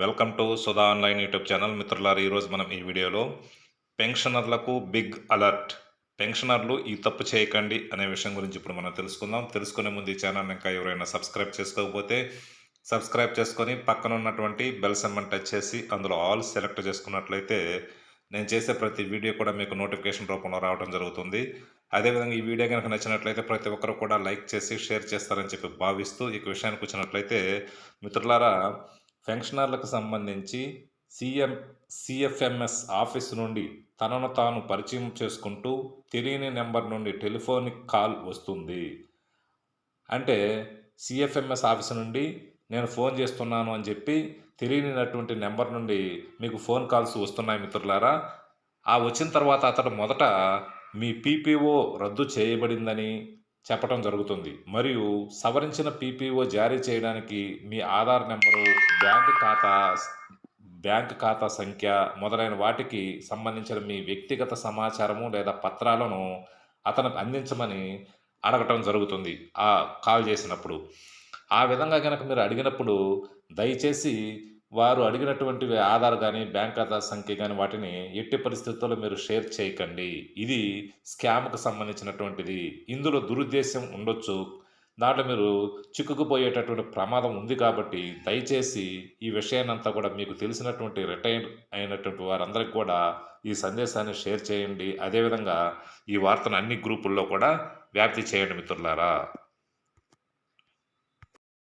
Welcome to Sudha online YouTube channel. మిత్రులారా ఈరోజు మనం ఈ వీడియోలో పెన్షనర్లకు బిగ్ అలర్ట్. పెన్షనర్లు ఈ తప్పు చేయకండి అనే విషయం గురించి ఇప్పుడు మనం తెలుసుకుందాం. తెలుసుకునే ముందు ఈ ఛానల్ ఇంకా ఎవరైనా సబ్స్క్రైబ్ చేసుకోకపోతే సబ్స్క్రైబ్ చేసుకొని పక్కన ఉన్నటువంటి బెల్ సెమ్మన్ టచ్ చేసి అందులో ఆల్ సెలెక్ట్ చేసుకున్నట్లయితే నేను చేసే ప్రతి వీడియో కూడా మీకు నోటిఫికేషన్ రూపంలో రావడం జరుగుతుంది. అదేవిధంగా ఈ వీడియో కనుక నచ్చినట్లయితే ప్రతి ఒక్కరు కూడా లైక్ చేసి షేర్ చేస్తారని చెప్పి భావిస్తూ ఈ విషయానికి వచ్చినట్లయితే మిత్రులారా పెన్షనర్లకు సంబంధించి సీఎం సిఎఫ్ఎంఎస్ ఆఫీస్ నుండి తనను తాను పరిచయం చేసుకుంటూ తెలియని నెంబర్ నుండి టెలిఫోనిక్ కాల్ వస్తుంది. అంటే సిఎఫ్ఎంఎస్ ఆఫీస్ నుండి నేను ఫోన్ చేస్తున్నాను అని చెప్పి తెలియనినటువంటి నెంబర్ నుండి మీకు ఫోన్ కాల్స్ వస్తున్నాయి మిత్రులారా. ఆ వచ్చిన తర్వాత అతడు మొదట మీ పీపీఓ రద్దు చేయబడిందని చెప్పడం జరుగుతుంది. మరియు సవరించిన పీపీఓ జారీ చేయడానికి మీ ఆధార్ నెంబరు బ్యాంక్ ఖాతా బ్యాంక్ ఖాతా సంఖ్య మొదలైన వాటికి సంబంధించిన మీ వ్యక్తిగత సమాచారము లేదా పత్రాలను అతనికి అందించమని అడగటం జరుగుతుంది. ఆ కాల్ చేసినప్పుడు. ఆ విధంగా కనుక మీరు అడిగినప్పుడు దయచేసి వారు అడిగినటువంటి ఆధార్ కానీ బ్యాంక్ ఖాతా సంఖ్య కానీ వాటిని ఎట్టి పరిస్థితుల్లో మీరు షేర్ చేయకండి. ఇది స్కామ్కు సంబంధించినటువంటిది. ఇందులో దురుద్దేశం ఉండొచ్చు. దాంట్లో మీరు చిక్కుకుపోయేటటువంటి ప్రమాదం ఉంది కాబట్టి దయచేసి ఈ విషయాన్నంతా కూడా మీకు తెలిసినటువంటి రిటైర్ అయినటువంటి వారందరికీ కూడా ఈ సందేశాన్ని షేర్ చేయండి. అదేవిధంగా ఈ వార్తను అన్ని గ్రూపుల్లో కూడా వ్యాప్తి చేయండి మిత్రులారా.